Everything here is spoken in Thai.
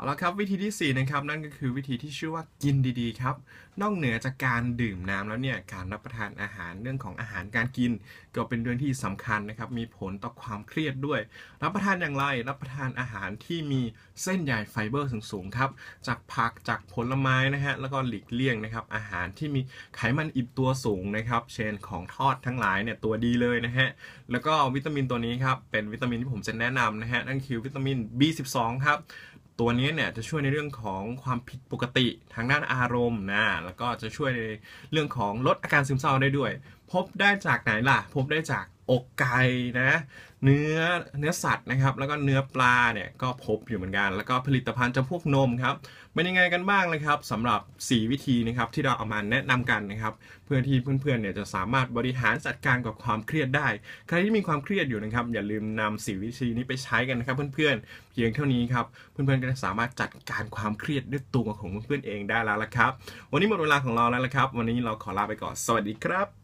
เอาละครับวิธีที่สี่นะครับ นั่นก็คือวิธีที่ชื่อว่ากินดีๆครับ นอกเหนือจากการดื่มน้ำแล้วเนี่ยการรับประทานอาหารเรื่องของอาหารการกิน ก็เป็นเรื่องที่สำคัญนะครับ มีผลต่อความเครียดด้วย รับประทานอย่างไรรับประทานอาหารที่มีเส้นใยไฟเบอร์สูงๆครับจากผักจากผลไม้นะฮะแล้วก็หลีกเลี่ยงนะครับอาหารที่มีไขมันอิ่มตัวสูงนะครับเช่นของทอดทั้งหลายเนี่ยตัวดีเลยนะฮะแล้วก็วิตามินตัวนี้ครับเป็นวิตามินที่ผมจะแนะนำนะฮะนั่นคือวิตามิน B12 ครับ ตัวนี้เนี่ยจะช่วยในเรื่องของความผิดปกติทางด้านอารมณ์นะแล้วก็จะช่วยในเรื่องของลดอาการซึมเศร้าได้ด้วย พบได้จากไหนล่ะ พบได้จาก อกไก่นะ เนื้อเนื้อสัตว์นะครับ แล้วก็เนื้อปลาเนี่ยก็พบอยู่เหมือนกัน แล้วก็ผลิตภัณฑ์จำพวกนมครับเป็นยังไงกันบ้างเลยครับสำหรับ 4 วิธีนะครับที่เราเอามาแนะนำกันนะครับ เพื่อที่เพื่อนๆเนี่ยจะสามารถบริหารจัดการกับความเครียดได้ ใครที่มีความเครียดอยู่นะครับ อย่าลืมนำสี่วิธีนี้ไปใช้กันนะครับ เพื่อนๆเพียงเท่านี้ครับเพื่อนๆก็จะสามารถจัดการความเครียดด้วยตัวของเพื่อนๆเองได้แล้วละครับ วันนี้หมดเวลาของเราแล้วละครับ วันนี้เราขอลาไปก่อนสวัสดีครับ